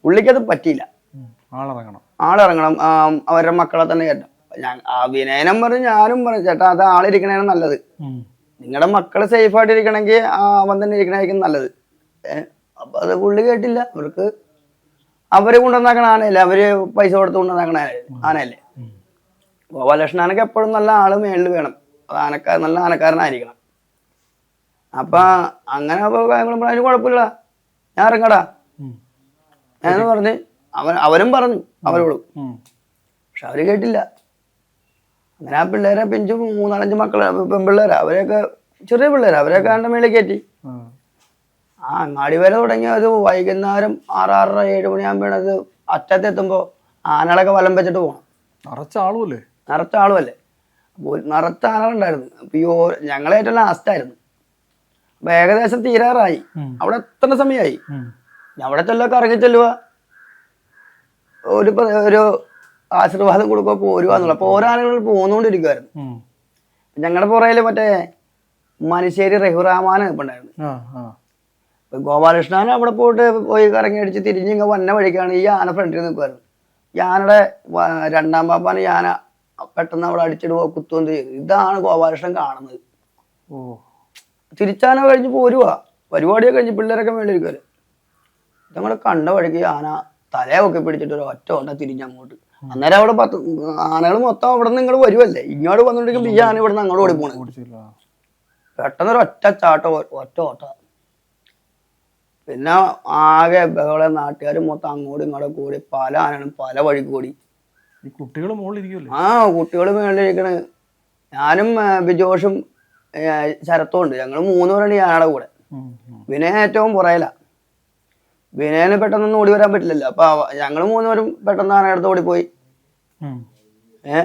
പുള്ളിക്കത് പറ്റിയില്ല. ആളിറങ്ങണം. ആളിറങ്ങണം. അവരുടെ മക്കളെ തന്നെ കേട്ടോ ഞാൻ ആ വിനയനം പറഞ്ഞു ഞാനും പറഞ്ഞു ചേട്ടാ അത് ആളിരിക്കണേനും നല്ലത്. നിങ്ങളുടെ മക്കൾ സേഫായിട്ട് ഇരിക്കണമെങ്കിൽ അവൻ തന്നെ ഇരിക്കണായിരിക്കും നല്ലത്. അപ്പൊ അത് പുള്ളി കേട്ടില്ല. അവർക്ക് അവർ കൊണ്ടുവന്നാക്കണ ആനയല്ലേ? അവർ പൈസ കൊടുത്ത് കൊണ്ടുവന്നാക്കണ ആന- ആനയല്ലേ. ഗോപാലകൃഷ്ണനൊക്കെ എപ്പോഴും നല്ല ആൾ മേളിൽ വേണം. ആനക്കാർ നല്ല ആനക്കാരനായിരിക്കണം. അപ്പൊ അങ്ങനെ കാര്യങ്ങളും അതിന് കുഴപ്പമില്ല ഞാൻ ഇറങ്ങടാ. ഞാൻ പറഞ്ഞ് അവൻ അവരും പറഞ്ഞു അവരോട്. പക്ഷെ അവർ കേട്ടില്ല. അങ്ങനെ ആ പിള്ളേരെ പിഞ്ചു മൂന്നാലഞ്ച് മക്കളെ പെൺപിള്ളേരാ. അവരെയൊക്കെ ചെറിയ പിള്ളേരാ. അവരെയൊക്കെ കണ്ട മേളിൽ കയറ്റി? ആ. അങ്ങാടി വരെ തുടങ്ങിയത് വൈകുന്നേരം ആറാറര ഏഴ് മണിയാകുമ്പോഴത് അത് അറ്റത്തെത്തുമ്പോൾ ആനകളൊക്കെ വലം വെച്ചിട്ട് പോകണം നിറച്ച ആളുമല്ലേ നിറച്ച ആളുമല്ലേ അപ്പോൾ നിറച്ച ആനകളുണ്ടായിരുന്നു അപ്പോൾ ഈ ഞങ്ങളെ ഏറ്റവും ലാസ്റ്റായിരുന്നു അപ്പൊ ഏകദേശം തീരാറായി. അവിടെ എത്ര സമയമായി. അവിടെ ചെല്ലുക കറങ്ങി ചെല്ലുക ഒരു ഒരു ആശീർവാദം കൊടുക്കുക പോരുക എന്നുള്ള. അപ്പോൾ ഓരോ ആനകൾ പോന്നുകൊണ്ടിരിക്കുമായിരുന്നു. ഞങ്ങളുടെ പുറയിൽ മറ്റേ മനുശ്ശേരി റഹുറാമാൻ നിൽപ്പുണ്ടായിരുന്നു ആ ആ. ഗോപാലകൃഷ്ണൻ അവിടെ പോയിട്ട് പോയി കറങ്ങി അടിച്ച് തിരിഞ്ഞ് ഇങ്ങനെ വന്ന വഴിക്കാണ് ഈ ആന ഫ്രണ്ടിൽ നിൽക്കുമായിരുന്നു ഈ ആനയുടെ രണ്ടാം പാപ്പാന് ഈ ആന പെട്ടെന്ന് അവിടെ അടിച്ചിട്ട് പോ ചെയ്തു ഇതാണ് ഗോപാലകൃഷ്ണൻ കാണുന്നത്. ഓ. തിരിച്ചാന കഴിഞ്ഞ് പോരുക പരിപാടിയൊക്കെ കഴിഞ്ഞ് പിള്ളേരൊക്കെ മേളിരിക്കുമല്ലോ ഞങ്ങളുടെ കണ്ട വഴിക്ക് ആന തലയൊക്കെ പിടിച്ചിട്ട് ഒരു ഒറ്റ ഒന്ന തിരിഞ്ഞങ്ങോട്ട്. അന്നേരം അവിടെ പത്ത് ആനകൾ മൊത്തം അവിടെ നിന്ന് നിങ്ങൾ വരുമല്ലേ ഇങ്ങോട്ട് വന്നിട്ടുണ്ടെങ്കിൽ ഈ ആന ഇവിടെ നിന്ന് അങ്ങോട്ട് ഓടി പോണേ. പെട്ടെന്ന് ഒരു ഒറ്റ ചാട്ടം ഒറ്റ ഓട്ട. പിന്നെ ആകെ ബഹളെ നാട്ടുകാർ മൊത്തം അങ്ങോട്ടും ഇങ്ങോട്ടും കൂടി പല ആനകളും പല വഴിക്ക് കൂടി ഈ കുട്ടികൾ മുകളിലിരിക്കുമല്ലേ ആ കുട്ടികൾ മേളിലിരിക്കണ്. ഞാനും ബിജോഷും ശരത്തും ഉണ്ട്. ഞങ്ങൾ മൂന്ന് പേരാണ് ഞാനടെ കൂടെ. വിനയ ഏറ്റവും പുറയില വിനയന് പെട്ടെന്നൊന്നും ഓടി വരാൻ പറ്റില്ലല്ലോ. അപ്പൊ ഞങ്ങൾ മൂന്നുപേരും പെട്ടെന്ന് ആനയടുത്ത് ഓടിപ്പോയി. ഏ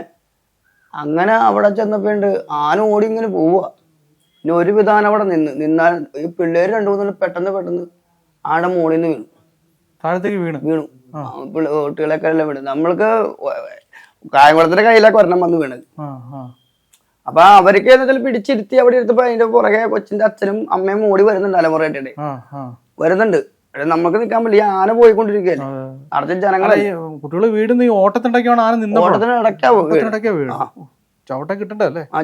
അങ്ങനെ അവിടെ ചെന്നപ്പോണ്ട് ആന ഓടി ഇങ്ങനെ പോവുക പിന്നെ ഒരു വിധാനം അവിടെ നിന്ന് നിന്നാൽ ഈ പിള്ളേര് രണ്ടു മൂന്നെണ്ണം പെട്ടെന്ന് പെട്ടെന്ന് ആടെ മുകളിൽ നിന്ന് വീണു. താഴത്തേക്ക് വീണു. വീണു. കുട്ടികളൊക്കെ എല്ലാം വീണു നമ്മൾക്ക് കായംകുളത്തിന്റെ കയ്യിലൊക്കെ ഒരെണ്ണം വന്ന് വീണത്. അപ്പൊ അവർക്ക് എന്നിട്ട് പിടിച്ചിരുത്തി അവിടെ ഇരുത്തപ്പോ അതിന്റെ പുറകെ കൊച്ചിന്റെ അച്ഛനും അമ്മയും ഓടി വരുന്നുണ്ട് അലമുറയായിട്ടേ വരുന്നുണ്ട്. നമുക്ക് നിൽക്കാൻ പറ്റില്ല. ഈ ആന പോയിക്കൊണ്ടിരിക്കുകയല്ലേ? അടച്ച ജനങ്ങളെ കുട്ടികൾ വീടുന്ന ഈ ഓട്ടത്തിണ്ടൊക്കെയാണ് ആന നിന്ന്. ഓട്ടത്തിനിടയ്ക്കാ ചവിട്ട കിട്ടണ്ടല്ലേ ആ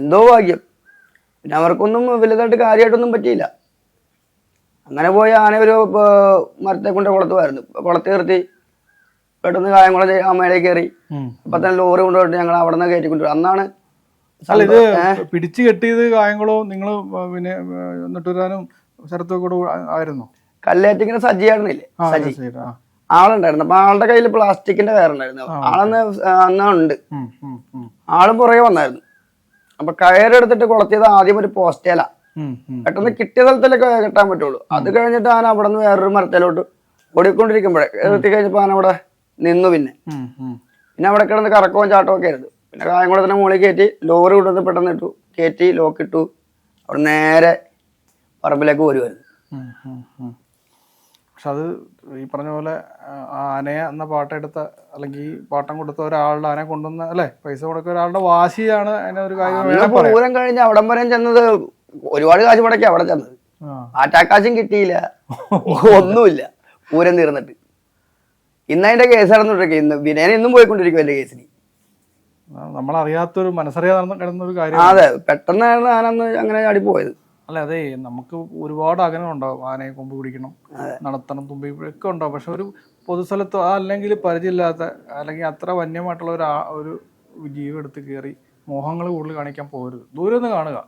എന്തോ ഭാഗ്യം. പിന്നെ അവർക്കൊന്നും വലുതായിട്ട് കാര്യമായിട്ടൊന്നും പറ്റിയില്ല. അങ്ങനെ പോയി ആന ഒരു മരത്തെ കൊണ്ട് കുളത്തുമായിരുന്നു കുളത്ത് നിർത്തി പെട്ടെന്ന് കായംകുളം അമ്മയിലേക്ക് കയറി. അപ്പൊ തന്നെ ലോറി കൊണ്ടുപോയിട്ട് ഞങ്ങൾ അവിടെ നിന്ന് കയറ്റിക്കൊണ്ടു അന്നാണ് അല്ല ഇത് പിടിച്ചു കെട്ടിയത് കായംകുളവും നിങ്ങൾ പിന്നെ നെട്ടൂരാനും ശരത്തൊക്കെ കൂടെ ആയിരുന്നു? കല്ലേറ്റിങ്ങനെ സജ്ജിയായിരുന്നില്ലേ സജി. ആളുണ്ടായിരുന്നു. അപ്പൊ ആളുടെ കയ്യിൽ പ്ലാസ്റ്റിക്കിന്റെ കയറുണ്ടായിരുന്നു ആളന്ന് അന്നാ ഉണ്ട്. ഉം, ഉം, ഉം. ആൾ പുറകെ വന്നായിരുന്നു. അപ്പൊ കയറെടുത്തിട്ട് കുളത്തിയത് ആദ്യം ഒരു പോസ്റ്റേല. പെട്ടെന്ന് കിട്ടിയ സ്ഥലത്തിലൊക്കെ കെട്ടാൻ പറ്റുള്ളൂ. അത് കഴിഞ്ഞിട്ട് ആന അവിടെ നിന്ന് വേറൊരു മരത്തിലോട്ട് ഓടിക്കൊണ്ടിരിക്കുമ്പോഴേ എത്തി കഴിഞ്ഞപ്പോ ആന അവിടെ നിന്നു പിന്നെ. പിന്നെ അവിടെ കിടന്ന് കറക്കവും ചാട്ടവും ഒക്കെ ആയിരുന്നു. പിന്നെ കായംകുളത്തിന്റെ മുകളിൽ കയറ്റി ലോറി കൊണ്ടുവന്ന് പെട്ടെന്ന് ഇട്ടു. കയറ്റി ലോക്ക് ഇട്ടു. അവിടെ നേരെ പറമ്പിലേക്ക് ഉം. പക്ഷെ അത് ഈ പറഞ്ഞ പോലെ ആനയ എന്ന പാട്ടെടുത്ത അല്ലെങ്കിൽ ഈ പാട്ടം കൊടുത്ത ഒരാളുടെ ആനയെ കൊണ്ടുവന്ന അല്ലെ? പൈസ കൊടുക്കുന്ന ഒരാളുടെ വാശിയാണ് അതിനൊരു ഒരു കാര്യം പൂരം കഴിഞ്ഞ് അവിടം വരെ ചെന്നത് ഒരുപാട് കാശ് മുടക്കി അവിടെ ചെന്നത്. ആറ്റാക്കാശും കിട്ടിയില്ല. ഒന്നുമില്ല. പൂരം തീർന്നിട്ട്. ഇന്ന് അതിന്റെ കേസ് നടന്നിട്ടൊക്കെ ഇന്ന് വിനയൻ ഇന്നും പോയിക്കൊണ്ടിരിക്കും എന്റെ കേസിന് നമ്മളറിയാത്തൊരു മനസ്സറിയാതെ കാര്യം അതെ പെട്ടെന്നാണ് ആനന്ന് അങ്ങനെ ചാടി പോയത്. അല്ല അതെ നമുക്ക് ഒരുപാട് ആഗ്രഹം ഉണ്ടാവും. ആനയെ കൊമ്പ് പിടിക്കണം നടത്തണം തുമ്പി ഒക്കെ ഉണ്ടാവും. പക്ഷെ ഒരു പൊതുസ്ഥലത്ത് അല്ലെങ്കിൽ പരിചയമില്ലാത്ത അല്ലെങ്കിൽ അത്ര വന്യമായിട്ടുള്ള ഒരു ഒരു ജീവൻ എടുത്ത് കയറി മോഹങ്ങൾ കൂടുതൽ കാണിക്കാൻ പോകരുത്. ദൂരെ നിന്ന് കാണുക.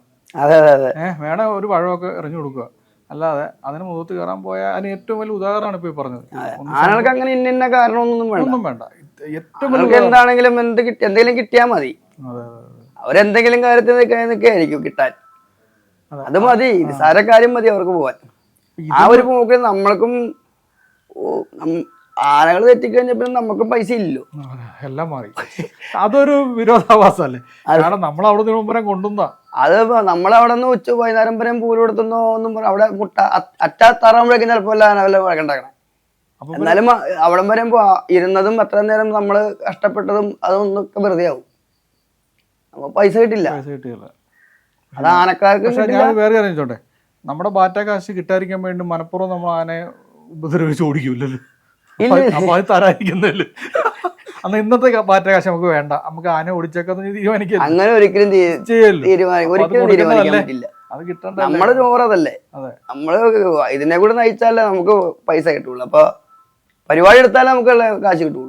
അതെ അതെ അതെ. ഏഹ് വേണം ഒരു പഴമൊക്കെ എറിഞ്ഞു കൊടുക്കുക. അല്ലാതെ അതിന് മുഖത്ത് കയറാൻ പോയ അതിന് ഏറ്റവും വലിയ ഉദാഹരണമാണ് ഇപ്പൊ ഈ പറഞ്ഞത്. ഒന്നും അങ്ങനെ ഇന്ന ഇന്ന കാരണമൊന്നും വേണ്ട. ഒന്നും വേണ്ട. ഇത് ഏറ്റവും വലിയ അവർക്ക് എന്താണെങ്കിലും എന്ത് കിട്ടി എന്തെങ്കിലും കിട്ടിയാൽ മതി. അതെ അതെ അതെ. അവരെന്തെങ്കിലും കാര്യത്തിൽ നിൽക്കാൻ നിൽക്കുകയായിരിക്കും കിട്ടാൻ. അതെ. അത് മതി. നിസ്സാര കാര്യം മതി അവർക്ക് പോവാൻ. ആ ഒരു പോക്കിൽ നമ്മൾക്കും ആനകൾ തെറ്റിക്കഴിഞ്ഞപ്പോൾ നമുക്കും പൈസ അതെ, എല്ലാം മാറി. അതൊരു വിരോധാഭാസല്ലേ കാരണം നമ്മൾ അവിടെ നിന്ന് മുമ്പേ കൊണ്ടുവന്ന അത് നമ്മളവിടെ നിന്ന് ഉച്ച വൈകുന്നേരം വരെയും പൂൽ കൊടുത്തുന്നോ ഒന്നും അവിടെ മുട്ട അറ്റാത്താറാകുമ്പോഴേക്കും ചിലപ്പോൾ വല്ല വഴക്കുണ്ടാക്കണം എന്നാലും അവിടം വരെ ഇരുന്നതും എത്ര നേരം നമ്മൾ കഷ്ടപ്പെട്ടതും അതൊന്നൊക്കെ വെറുതെ ആവും. അപ്പൊ പൈസ കിട്ടില്ല. അത് ആനക്കാർക്ക് ഞാൻ വേറെ അറിയിച്ചോട്ടെ ചോട്ടെ നമ്മുടെ ബാറ്റ കാശ് കിട്ടാതിരിക്കാൻ വേണ്ടി മനപ്പുറം നമ്മൾ ആനെ ഉപദ്രവിച്ച് ഓടിക്കൂലല്ലോ. അപ്പൊ അത് തരാതിരിക്കുന്നല്ലേ അന്ന് ഇന്നത്തെ പാറ്റകാശ് നമുക്ക് വേണ്ട. നമുക്ക് ആന ഓടിച്ചൊക്കെ തീരുമാനിക്കാം അങ്ങനെ ഒരിക്കലും ഒരിക്കലും അത് കിട്ടണ്ട നമ്മൾ ചോറതല്ലേ അതെ. നമ്മൾ ഇതിനെ കൂടെ നയിച്ചാലേ നമുക്ക് പൈസ കിട്ടുള്ളൂ. അപ്പൊ പരിപാടി എടുത്താലേ നമുക്ക് കാശ് കിട്ടുള്ളൂ.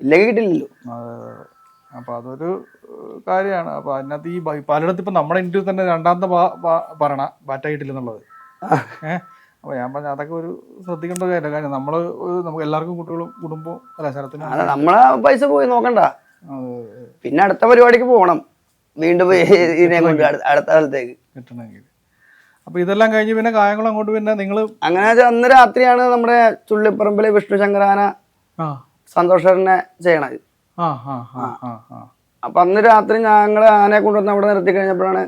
ഇല്ലെങ്കിൽ കിട്ടില്ലല്ലോ. അപ്പൊ അതൊരു കാര്യമാണ്. അപ്പൊ അതിനകത്ത് ഈ പലയിടത്തും ഇപ്പൊ നമ്മുടെ ഇന്ത്യയിൽ തന്നെ രണ്ടാമത്തെ പറയണ ബാറ്റ കിട്ടില്ലെന്നുള്ളത്. ഏഹ് അപ്പൊ ഞാൻ പറഞ്ഞ അതൊക്കെ ഒരു ശ്രദ്ധിക്കേണ്ട ഒരു കാര്യം കാര്യം നമ്മൾ നമുക്ക് എല്ലാവർക്കും കുട്ടികളും കുടുംബവും അല്ല ശരത്തിനും നമ്മളെ പൈസ പോയി നോക്കണ്ട. പിന്നെ അടുത്ത പരിപാടിക്ക് പോകണം. വീണ്ടും ഈ ഇതിനെ കൊണ്ട് അടുത്ത സ്ഥലത്തേക്ക് കിട്ടണമെങ്കിൽ. അപ്പൊ ഇതെല്ലാം കഴിഞ്ഞ് പിന്നെ കായംകുളം അങ്ങോട്ട് പിന്നെ നിങ്ങൾ അങ്ങനെ അന്ന് രാത്രിയാണ് നമ്മുടെ ചുള്ളിപ്പറമ്പിലെ വിഷ്ണു ശങ്കരാന സന്തോഷനെ ചെയ്യണത്. അപ്പൊ അന്ന് രാത്രി ഞങ്ങൾ ആനയെ കൊണ്ടുവന്ന് അവിടെ നിർത്തി കഴിഞ്ഞപ്പോഴാണ്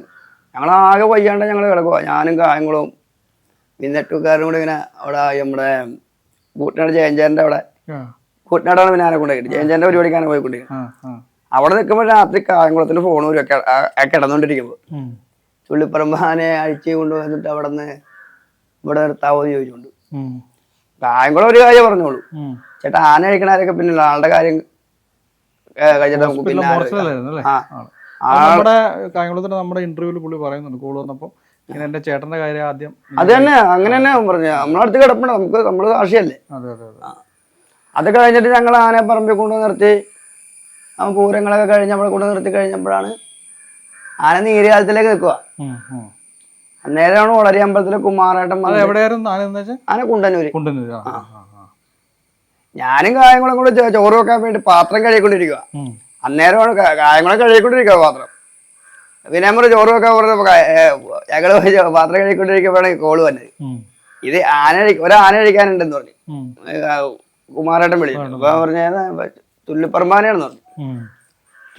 ഞങ്ങൾ ആകെ വയ്യാണ്ട് ഞങ്ങൾ കിടക്കുക ഞാനും കായംകുളവും വിന്നെട്ടുകാരും കൂടെ ഇങ്ങനെ അവിടെ നമ്മുടെ കൂട്ടനാട് ജയഞ്ചേരന്റെ അവിടെ. കൂട്ടനാടാണ് പിന്നെ ആരെ കൊണ്ടുപോയിട്ട് ജയഞ്ചേരന്റെ പരിപാടിക്കാണ് പോയിക്കൊണ്ടിരിക്കുന്നത് അവിടെ നിൽക്കുമ്പോൾ രാത്രി കായംകുളത്തിന് ഫോൺ ഒക്കെ കിടന്നുകൊണ്ടിരിക്കുമ്പോൾ ചുള്ളിപ്പറമ്പാനെ അഴിച്ചു കൊണ്ടുവന്നിട്ട് അവിടെ നിന്ന് ഇവിടെ നിർത്താവോ എന്ന് ചോദിച്ചുകൊണ്ട്. കായംകുളം ഒരു കാര്യം പറഞ്ഞോളൂ. ചേട്ടാ ആന കഴിക്കണാരൊക്കെ പിന്നെ ആളുടെ കാര്യം കഴിച്ചിട്ട് കഴിഞ്ഞിട്ട് നമുക്ക് പിന്നെ ആ. നമ്മുടെ കായംകുളത്തിന്റെ നമ്മുടെ ഇന്റർവ്യൂവിൽ പുള്ളി പറയുന്നുണ്ട്. കോൾ വന്നപ്പോൾ എന്റെ ചേട്ടന്റെ കാര്യം ആദ്യം അത് തന്നെ അങ്ങനെ തന്നെ പറഞ്ഞു. നമ്മളടുത്ത് കിടപ്പുണ്ട്. നമുക്ക് നമ്മൾ കാർഷികല്ലേ അതെ അതെ അതെ. അത് കഴിഞ്ഞിട്ട് ഞങ്ങൾ ആനെ പറമ്പിൽ കൊണ്ടു നിർത്തി. ആ പൂരങ്ങളൊക്കെ കഴിഞ്ഞ് നമ്മളെ കൊണ്ടു നിർത്തി കഴിഞ്ഞപ്പോഴാണ് ആന നീരുകാലത്തിലേക്ക് നിൽക്കുക. അന്നേരമാണ് വളരെ അമ്പലത്തിലെ കുമാരേട്ടൻ ആന കുണ്ടന്നൂര്. ഞാനും കായംകുളം കൂടെ ചോറ് വെക്കാൻ വേണ്ടി പാത്രം കഴുകിക്കൊണ്ടിരിക്കുക. അന്നേരമാണ് കായംകുളം കഴുകിക്കൊണ്ടിരിക്കുക പാത്രം. പിന്നെ നമ്മൾ ചോറൊക്കെ ഞങ്ങൾ പാത്രം കഴിക്കൊണ്ടിരിക്കുമ്പോഴാണ് കോൾ വന്നത്. ഇത് ആന ഒരു ആന കഴിക്കാനുണ്ടെന്ന് പറഞ്ഞു. കുമാരേട്ടൻ വിളിച്ചു അപ്പൊ പറഞ്ഞ.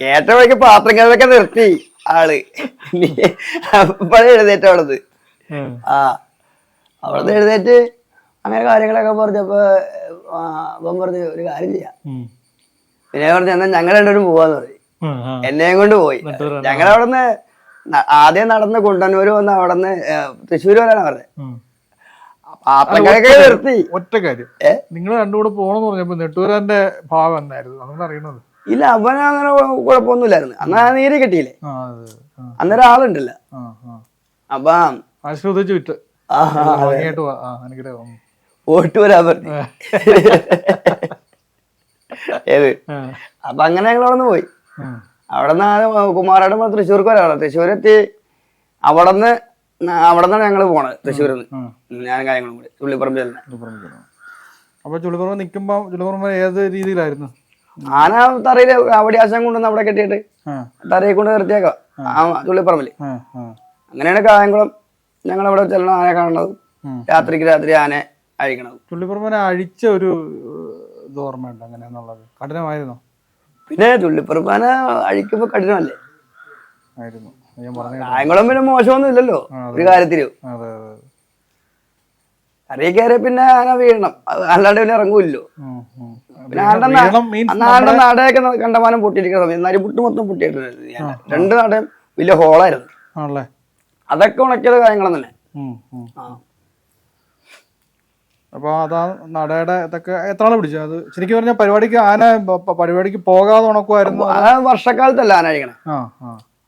കേട്ട വഴിക്ക് പാത്രം കഴിക്കൊക്കെ നിർത്തി ആൾ അപ്പോഴേ എഴുന്നേറ്റ് ആ അവിടുന്ന് എഴുന്നേറ്റ് അങ്ങനെ കാര്യങ്ങളൊക്കെ പറഞ്ഞപ്പോ അവൻ പറഞ്ഞു ഒരു കാര്യം ചെയ്യാം. പിന്നെ പറഞ്ഞു എന്നാ ഞങ്ങൾ രണ്ടുപേരും പോവാന്ന് പറഞ്ഞു. എന്നെയും കൊണ്ട് പോയി. എന്നിട്ട് ഞങ്ങൾ അവിടെ നിന്ന് ആദ്യം നടന്ന് കുണ്ടന്നൂര് വന്ന് അവിടുന്ന് തൃശ്ശൂര് വരാനാ പറഞ്ഞത്. ഒറ്റ കാര്യം നിങ്ങൾ രണ്ടുകൂടെ പോണെന്ന് പറഞ്ഞപ്പോ നെട്ടൂരാന്റെ ഭാഗം എന്നായിരുന്നു അതുകൊണ്ട് അറിയണത്. ഇല്ല അവൻ അങ്ങനെ കുഴ- കുഴപ്പമൊന്നുമില്ലായിരുന്നു. അന്ന് ആ നീര് കിട്ടിയില്ലേ? അന്നേരം ആളുണ്ടല്ലോ അപ്പൊ ആശ്രവദിച്ച് വിറ്റ് അനുഗ്രഹം വരാൻ പറഞ്ഞു. ഏത്. അപ്പൊ അങ്ങനെ ഞങ്ങൾ അവിടെ നിന്ന് പോയി. അവിടെ നിന്ന് കുമാരേട്ടൻ പറഞ്ഞ് തൃശ്ശൂർക്ക് വരാണ്. തൃശ്ശൂരെത്തി അവിടെ നിന്ന് അവിടെ നിന്നാണ് ഞങ്ങൾ പോണത് തൃശ്ശൂരിൽ നിന്ന് ഞാൻ കാര്യങ്ങളും കൂടി. നിന്ന് ചുള്ളിപ്പറമ്പിൽ. അപ്പൊ ചുള്ളിപ്പറമ്പ് നിൽക്കുമ്പോ ചുള്ളിപ്പറമ്പ് ഏത് രീതിയിലായിരുന്നു? ആന തറയിൽ അവിടെ ആശം കൊണ്ടുവന്ന് അവിടെ കെട്ടിയിട്ട് തറയെ തറയിൽ കൊണ്ട് നിർത്തിയേക്കാം. ആ. ആ അങ്ങനെയാണ് കായംകുളം ഞങ്ങൾ അവിടെ ചെല്ലണം ആന കാണണത്. രാത്രിക്ക് രാത്രി ആന അഴിക്കണത്. ചുള്ളിപ്പറമ്പിനെ അഴിച്ച ഒരു ഇത് ഓർമ്മയുണ്ട് അങ്ങനെയാന്നുള്ളത് കഠിനമായിരുന്നോ. പിന്നെ തുള്ളിപ്പുറപ്പാന അഴിക്കുമ്പോ കഠിനമല്ലേ? കായംകുളം പിന്നെ മോശമൊന്നും ഇല്ലല്ലോ ഒരു കാര്യത്തിലും. കരയിൽ കയറി പിന്നെ ആന വീഴണം. അല്ലാണ്ട് പിന്നെ ഇറങ്ങൂല്ലോ. പിന്നെ ആളുടെ ആളുടെ നാടയൊക്കെ കണ്ടമാനം പൊട്ടിയിരിക്കുന്ന സമയം. നരിപുട്ട് മൊത്തം പൊട്ടിയിട്ടുണ്ട് രണ്ട് നാടയും വലിയ ഹോളായിരുന്നു. അതൊക്കെ ഉണക്കിയത് കാര്യങ്ങളും തന്നെ. ആ. അപ്പൊ അതാ നടയുടെ ഇതൊക്കെ എത്ര നാളെ പിടിച്ചു അത് ശരിക്കും പറഞ്ഞാൽ പരിപാടിക്ക് ആന പരിപാടിക്ക് പോകാതെ ഉണക്കുമായിരുന്നു ആ വർഷക്കാലത്തല്ല ആന ആ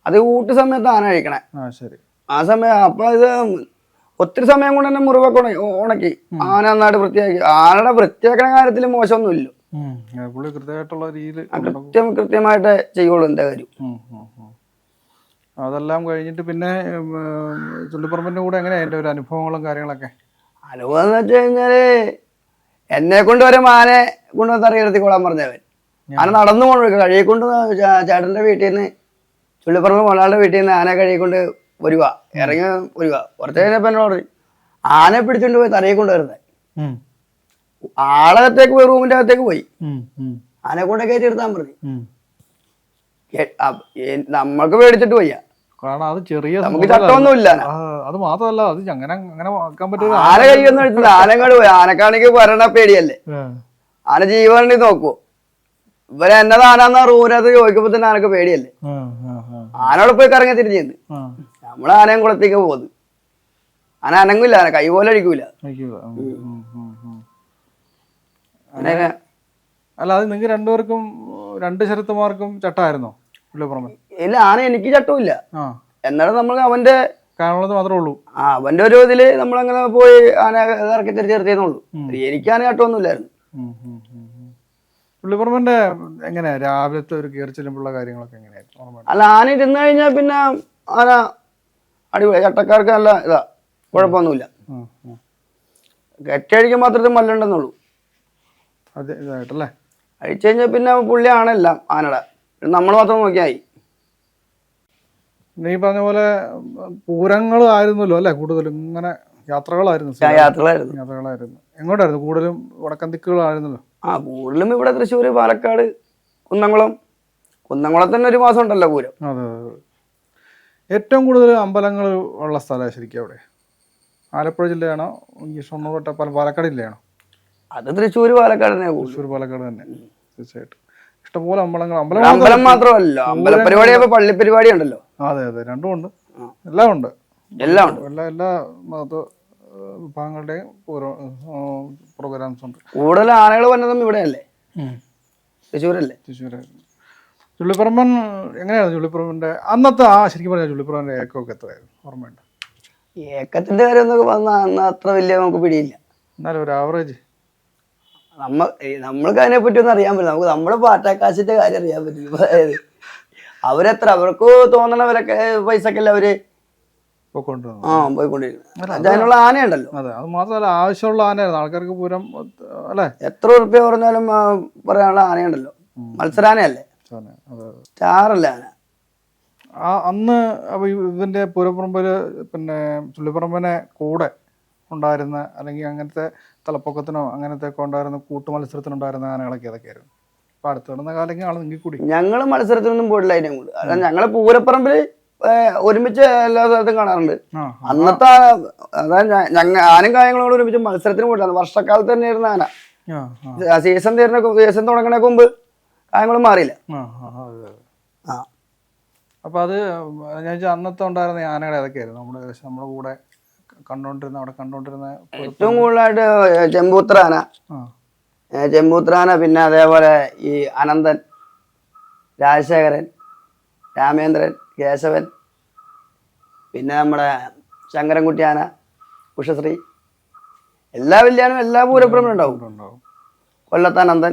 അത് കൂട്ടു സമയത്ത് ആന അഴിക്കണേ ആ ശരി. ആ സമയം അപ്പൊ ഇത് ഒത്തിരി സമയം കൊണ്ട് തന്നെ മുറിവൊക്കെ ഉണക്കി. ഉണക്കി ആന നന്നായിട്ട് വൃത്തിയാക്കി. ആനയുടെ വൃത്തിയാക്കണ കാര്യത്തിൽ മോശമൊന്നുമില്ല. കൃത്യമായിട്ടുള്ള രീതിയിൽ കൃത്യം കൃത്യമായിട്ട് ചെയ്യുള്ളൂ എന്താ കാര്യം. അതെല്ലാം കഴിഞ്ഞിട്ട് പിന്നെ ചുള്ളിപ്പറമ്പിന്റെ കൂടെ എങ്ങനെയാ അതിന്റെ ഒരു അനുഭവങ്ങളും കാര്യങ്ങളൊക്കെ? അനുഭവം എന്ന് വെച്ച് കഴിഞ്ഞാൽ എന്നെ കൊണ്ട് വരെ കൊണ്ട് കൊണ്ടുവന്ന് കൊള്ളാൻ പറഞ്ഞവൻ. ആന നടന്നു പോകണം കഴിയെ കൊണ്ട് ചേട്ടന്റെ വീട്ടിൽ നിന്ന് ചുള്ളിപ്പറമ്പ് മൊലാളുടെ വീട്ടിൽ നിന്ന് ആനെ കഴിയെ കൊണ്ട് വരുക ഇറങ്ങി വരുക കുറച്ച് കഴിഞ്ഞപ്പോ എന്നോട് പറഞ്ഞു ആനയെ പിടിച്ചോണ്ട് പോയി തറയെ കൊണ്ട് വരുന്നത്. ആളകത്തേക്ക് പോയി റൂമിന്റെ അകത്തേക്ക് പോയി. ആനെ കൊണ്ട് കയറ്റി എടുത്താൻ പറഞ്ഞു. നമ്മൾക്ക് പേടിച്ചിട്ട് വയ്യ. കാരണം അത് ചെറിയ നമുക്ക് സംഭവമല്ല. ചട്ടമൊന്നുമില്ല അത് മാത്രമല്ല അത് അങ്ങനെ അങ്ങനെ ആക്കാൻ പറ്റിയ ആന കൈയൊന്നും എടുത്തില്ല. ആനങ്ങോട് പോയി. ആനക്കാണെങ്കിൽ വരണ പേടിയല്ലേ? ആന ജീവനുണ്ടി നോക്കൂ. ഇവരെ എന്നത് ആനാന്ന റൂമിനകത്ത് ചോദിക്കുമ്പോ തന്നെ ആനക്ക് പേടിയല്ലേ? ആനോട് പോയി കറങ്ങി തിരിഞ്ഞു നമ്മളെ ആനയും കുളത്തേക്ക് പോകുന്നത് ആന അനങ്ങില്ല ആന കൈ പോലെ അടിക്കൂല. അല്ല അത് നിങ്ങൾക്ക് രണ്ടുപേർക്കും രണ്ട് ശരത്തുമാർക്കും ചട്ടായിരുന്നോ പുള്ളിപ്പുറമെ ഇല്ല ആന എനിക്ക് ചട്ടമില്ല. എന്നാലും നമ്മൾ അവന്റെ കാണുന്നത് മാത്രമേ ഉള്ളൂ. ആ അവന്റെ ഒരു ഇതിൽ നമ്മളങ്ങനെ പോയി ആന ഇറക്കി തിരിച്ചു നിർത്തിയെന്നുള്ളൂ എനിക്ക് ആന ചട്ടമൊന്നുമില്ലായിരുന്നു. പുള്ളിപ്പുറമന്റെ എങ്ങനെയാ? രാവിലത്തെ ഒരു കയറി ചെല്ലുമ്പോഴുള്ള കാര്യങ്ങളൊക്കെ എങ്ങനെയായിരുന്നു? അല്ല ആന ഇരുന്ന് കഴിഞ്ഞാൽ പിന്നെ ആന അടിപൊളി. ചട്ടക്കാർക്ക് നല്ല ഇതാ കുഴപ്പമൊന്നുമില്ല. കെട്ടഴിക്കാൻ മാത്രമേ മല്ലുണ്ടെന്നുള്ളൂ. അത് ഇതായിട്ടല്ലേ? അഴിച്ചു കഴിഞ്ഞാൽ പിന്നെ പുള്ളി ആണെല്ലാം ആനയുടെ നമ്മൾ മാത്രം നോക്കിയാൽ മതി. നീ പറഞ്ഞ പോലെ പൂരങ്ങൾ ആയിരുന്നല്ലോ അല്ലേ കൂടുതലും? ഇങ്ങനെ യാത്രകളായിരുന്നു യാത്രകളായിരുന്നു. യാത്രകളായിരുന്നു. എങ്ങോട്ടായിരുന്നു? കൂടുതലും വടക്കൻ ദിക്കുകളായിരുന്നല്ലോ ആ കൂടുതലും ഇവിടെ തൃശ്ശൂർ പാലക്കാട് കുന്നംകുളം. കുന്നംകുളം തന്നെ ഒരു മാസം ഉണ്ടല്ലോ പൂരം. അതെ. ഏറ്റവും കൂടുതൽ അമ്പലങ്ങൾ ഉള്ള സ്ഥലമാണ് ശരിക്കും അവിടെ? ആലപ്പുഴ ജില്ലയാണോ? ഈ ഷൊർണൂർ ഒറ്റപ്പാലം പാലക്കാട് ജില്ലയാണോ? അത് തൃശ്ശൂർ പാലക്കാട് തന്നെ തൃശ്ശൂർ പാലക്കാട് തന്നെ. തീർച്ചയായിട്ടും. ഇഷ്ടംപോലെ അമ്പലങ്ങൾ. അമ്പലം അമ്പലം മാത്രമല്ല. അമ്പല പരിപാടി പള്ളി പരിപാടി ഉണ്ടല്ലോ. അതെ അതെ. രണ്ടും ഉണ്ട്. എല്ലാം ഉണ്ട്. എല്ലാം ഉണ്ട്. എല്ലാ എല്ലാ മത വിഭാഗങ്ങളുടെയും പ്രോഗ്രാംസ് ഉണ്ട്. കൂടുതൽ ആനകൾ വന്നതും ഇവിടെയല്ലേ? തൃശ്ശൂരല്ലേ? തൃശ്ശൂരായിരുന്നു ചുള്ളിപ്പറമ്പൻ എങ്ങനെയായിരുന്നു ചുള്ളിപ്പറമ്പന്റെ അന്നത്തെ ആ ശരിക്കും പറഞ്ഞാൽ ചുള്ളിപ്പറമ്പന്റെ ഏക്കമൊക്കെ എത്രയായിരുന്നു? ഓർമ്മയുണ്ട്? ഏക്കത്തിന്റെ കാര്യം എന്നൊക്കെ പറഞ്ഞാൽ അന്ന് അത്ര വലിയ നമുക്ക് പിടിയില്ല. എന്നാലും ഒരു ആവറേജ് നമ്മ ഏ, നമ്മൾക്ക് അതിനെ പറ്റി ഒന്നും അറിയാൻ പറ്റില്ല. നമുക്ക് നമ്മുടെ പാട്ടാക്കാശിന്റെ കാര്യം അറിയാൻ പറ്റില്ല. അവരെത്ര അവർക്ക് തോന്നണവരൊക്കെ പൈസക്കല്ലേ അവർ ആ പോയിക്കൊണ്ടിരിക്കുന്നത്. അതിനുള്ള ആനയുണ്ടല്ലോ. അതെ അത് മാത്രമല്ല ആവശ്യമുള്ള ആനയായിരുന്നു. ആൾക്കാർക്ക് പൂരം അല്ലേ? എത്ര ഉറുപ്പ്യ പറഞ്ഞാലും പറയാനുള്ള ആനയുണ്ടല്ലോ. മത്സരാനയല്ലേ? സ്റ്റാറല്ലേ ആന? അന്ന് ഇതിന്റെ പൂരപ്പറമ്പിൽ പിന്നെ ചുള്ളിപ്പറമ്പിനെ കൂടെ ഉണ്ടായിരുന്ന അല്ലെങ്കിൽ അങ്ങനത്തെ തലപ്പൊക്കത്തിനോ അങ്ങനത്തെ ഒക്കെ ഉണ്ടായിരുന്ന കൂട്ടു മത്സരത്തിനുണ്ടായിരുന്ന ആനകളൊക്കെ ഏതൊക്കെയായിരുന്നു? ഞങ്ങൾ മത്സരത്തിനൊന്നും പോയിട്ടില്ല അതിനെ കൊണ്ട്. അല്ല ഞങ്ങൾ പൂരപ്പറമ്പിൽ ഒരുമിച്ച് എല്ലാ സ്ഥലത്തും കാണാറുണ്ട്. അന്നത്തെ അതായത് ഞങ്ങ ആനും കാര്യങ്ങളോട് ഒരുമിച്ച് മത്സരത്തിന് പോയിട്ടില്ല. വർഷക്കാലത്ത് തന്നെയായിരുന്നു ആന. സീസൺ തീരുന്ന സീസൺ തുടങ്ങണേക്ക് മുമ്പ് കാര്യങ്ങളും മാറിയില്ല. അപ്പൊ അത് ഞാൻ അന്നത്തെ ഉണ്ടായിരുന്ന ആനകൾ ഏതൊക്കെയായിരുന്നു? നമ്മുടെ നമ്മുടെ കൂടെ കണ്ടോണ്ടിരുന്ന അവിടെ കണ്ടോണ്ടിരുന്ന ഏറ്റവും കൂടുതലായിട്ട് ചെമ്പൂത്ര ആന. ചെമ്പൂത്ര പിന്നെ അതേപോലെ ഈ അനന്തൻ രാജശേഖരൻ രാമേന്ദ്രൻ കേശവൻ പിന്നെ നമ്മുടെ ശങ്കരൻകുട്ടിയാന ഉഷശ്രീ എല്ലാ വില്ലാനും എല്ലാ പൂരപ്പുറമിലും ഉണ്ടാവും ഉണ്ടാവും കൊല്ലത്താനന്ദൻ